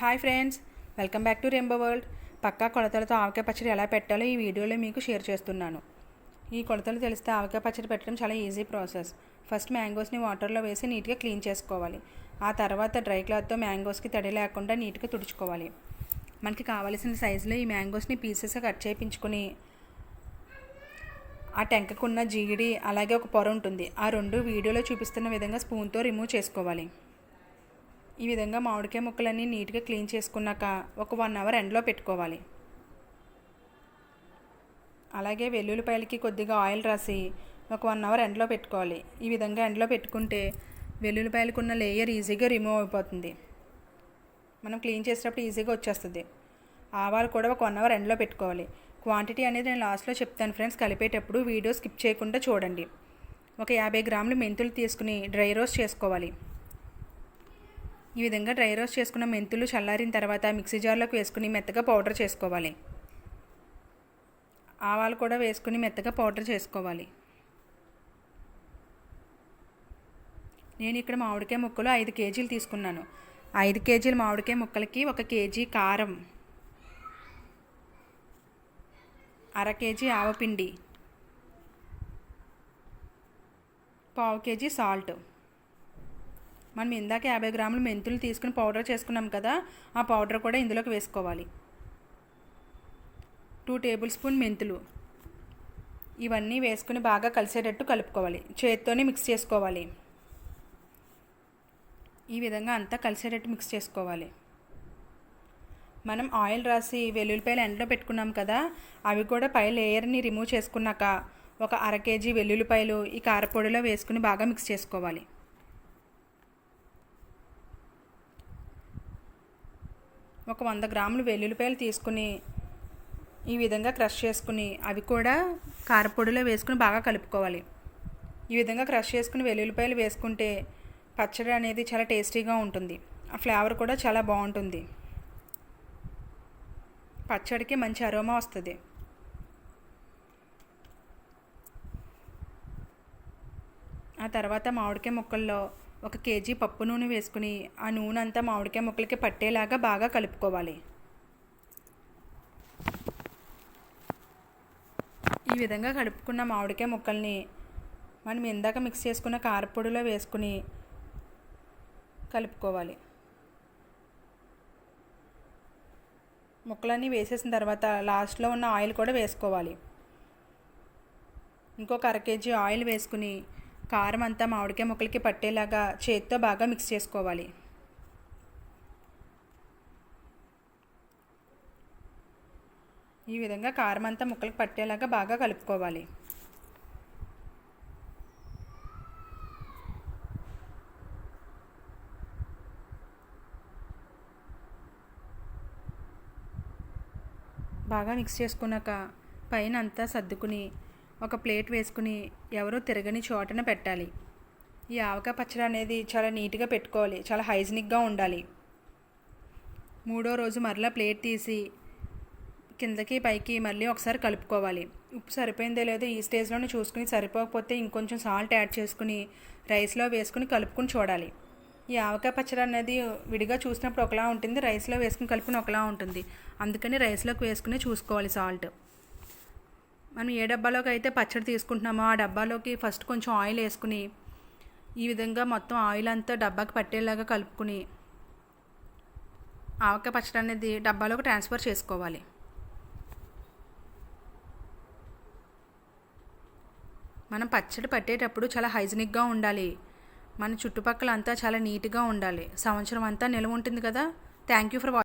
Hi friends welcome back to rainbow world. పక్కా కొలతలతో ఆవకాయ పచ్చడి ఎలా పెట్టాలో ఈ వీడియోలో మీకు షేర్ చేస్తున్నాను. ఈ కొలతలు తెలిస్తే ఆవకాయ పచ్చడి పెట్టడం చాలా ఈజీ ప్రాసెస్. ఫస్ట్ మ్యాంగోస్ని వాటర్లో వేసి నీట్గా క్లీన్ చేసుకోవాలి. ఆ తర్వాత డ్రై క్లాత్తో మ్యాంగోస్కి తడి లేకుండా నీట్గా తుడుచుకోవాలి. మనకి కావలసిన సైజులో ఈ మ్యాంగోస్ని పీసెస్గా కట్ చేయించుకొని ఆ టెంకకున్న జీడి అలాగే ఒక పొర ఉంటుంది. ఆ రెండు వీడియోలో చూపిస్తున్న విధంగా స్పూన్తో రిమూవ్ చేసుకోవాలి. ఈ విధంగా మామిడికాయ ముక్కలన్నీ నీట్గా క్లీన్ చేసుకున్నాక ఒక వన్ అవర్ ఎండలో పెట్టుకోవాలి. అలాగే వెల్లుల్లిపాయలకి కొద్దిగా ఆయిల్ రాసి ఒక వన్ అవర్ ఎండలో పెట్టుకోవాలి. ఈ విధంగా ఎండలో పెట్టుకుంటే వెల్లుల్లిపాయలకు ఉన్న లేయర్ ఈజీగా రిమూవ్ అయిపోతుంది. మనం క్లీన్ చేసేటప్పుడు ఈజీగా వచ్చేస్తుంది. ఆవాలు కూడా ఒక వన్ అవర్ ఎండలో పెట్టుకోవాలి. క్వాంటిటీ అనేది నేను లాస్ట్లో చెప్తాను ఫ్రెండ్స్ కలిపేటప్పుడు వీడియో స్కిప్ చేయకుండా చూడండి. ఒక యాభై గ్రాములు మెంతులు తీసుకుని డ్రై రోస్ట్ చేసుకోవాలి. ఈ విధంగా డ్రై రోస్ట్ చేసుకున్న మెంతులు చల్లారిన తర్వాత మిక్సీ జార్లోకి వేసుకుని మెత్తగా పౌడర్ చేసుకోవాలి. ఆవాలు కూడా వేసుకుని మెత్తగా పౌడర్ చేసుకోవాలి. నేను ఇక్కడ మామిడికాయ ముక్కలు ఐదు కేజీలు తీసుకున్నాను. ఐదు కేజీల మామిడికాయ ముక్కలకి ఒక కేజీ కారం అర కేజీ ఆవపిండి పావు కేజీ సాల్ట్. మనం ఇందాక యాభై గ్రాములు మెంతులు తీసుకుని పౌడర్ చేసుకున్నాం కదా ఆ పౌడర్ కూడా ఇందులోకి వేసుకోవాలి. టూ టేబుల్ స్పూన్ మెంతులు. ఇవన్నీ వేసుకుని బాగా కలిసేటట్టు కలుపుకోవాలి. చేత్తోనే మిక్స్ చేసుకోవాలి. ఈ విధంగా అంతా కలిసేటట్టు మిక్స్ చేసుకోవాలి. మనం ఆయిల్ రాసి వెల్లుల్లిపాయలు ఎండలో పెట్టుకున్నాం కదా అవి కూడా పై లేయర్ని రిమూవ్ చేసుకున్నాక ఒక అర కేజీ వెల్లుల్లిపాయలు ఈ కారపొడిలో వేసుకుని బాగా మిక్స్ చేసుకోవాలి. ఒక వంద గ్రాములు వెల్లుల్లిపాయలు తీసుకుని ఈ విధంగా క్రష్ చేసుకుని అవి కూడా కారపొడిలో వేసుకుని బాగా కలుపుకోవాలి. ఈ విధంగా క్రష్ చేసుకుని వెల్లుల్లిపాయలు వేసుకుంటే పచ్చడి అనేది చాలా టేస్టీగా ఉంటుంది. ఆ ఫ్లేవర్ కూడా చాలా బాగుంటుంది. పచ్చడికి మంచి అరోమా వస్తుంది. ఆ తర్వాత మామిడికాయ ముక్కల్లో ఒక కేజీ పప్పు నూనె వేసుకుని ఆ నూనె అంతా మామిడికాయ ముక్కలకి పట్టేలాగా బాగా కలుపుకోవాలి. ఈ విధంగా కలుపుకున్న మామిడికాయ ముక్కల్ని మనం ఇందాక మిక్స్ చేసుకున్న కారపొడిలో వేసుకుని కలుపుకోవాలి. ముక్కలన్నీ వేసేసిన తర్వాత లాస్ట్లో ఉన్న ఆయిల్ కూడా వేసుకోవాలి. ఇంకొక అర కేజీ ఆయిల్ వేసుకుని కారం అంతా మామిడికాయ ముక్కలకి పట్టేలాగా చేతితో బాగా మిక్స్ చేసుకోవాలి. ఈ విధంగా కారం అంతా ముక్కలకి పట్టేలాగా బాగా కలుపుకోవాలి. బాగా మిక్స్ చేసుకున్నాక పైన అంతా సర్దుకుని ఒక ప్లేట్ వేసుకుని ఎవరో తిరగని చోటన పెట్టాలి. ఈ ఆవకాయ పచ్చడి అనేది చాలా నీట్గా పెట్టుకోవాలి. చాలా హైజీనిక్గా ఉండాలి. మూడో రోజు మరలా ప్లేట్ తీసి కిందకి పైకి మళ్ళీ ఒకసారి కలుపుకోవాలి. ఉప్పు సరిపోయిందో లేదో ఈ స్టేజ్లోనే చూసుకుని సరిపోకపోతే ఇంకొంచెం సాల్ట్ యాడ్ చేసుకుని రైస్లో వేసుకుని కలుపుకుని చూడాలి. ఈ ఆవకాయ పచ్చడి అనేది విడిగా చూసినప్పుడు ఒకలా ఉంటుంది రైస్లో వేసుకుని కలుపుకుని ఒకలా ఉంటుంది. అందుకని రైస్లోకి వేసుకుని చూసుకోవాలి సాల్ట్. మనం ఏ డబ్బాలోకి అయితే పచ్చడి తీసుకుంటున్నామో ఆ డబ్బాలోకి ఫస్ట్ కొంచెం ఆయిల్ వేసుకుని ఈ విధంగా మొత్తం ఆయిల్ అంతా డబ్బాకి పట్టేలాగా కలుపుకుని ఆవకాయ పచ్చడి అనేది డబ్బాలోకి ట్రాన్స్ఫర్ చేసుకోవాలి. మనం పచ్చడి పట్టేటప్పుడు చాలా హైజీనిక్గా ఉండాలి. మన చుట్టుపక్కల అంతా చాలా నీట్గా ఉండాలి. సంవత్సరం అంతా నిల్వ ఉంటుంది కదా. Thank you for watching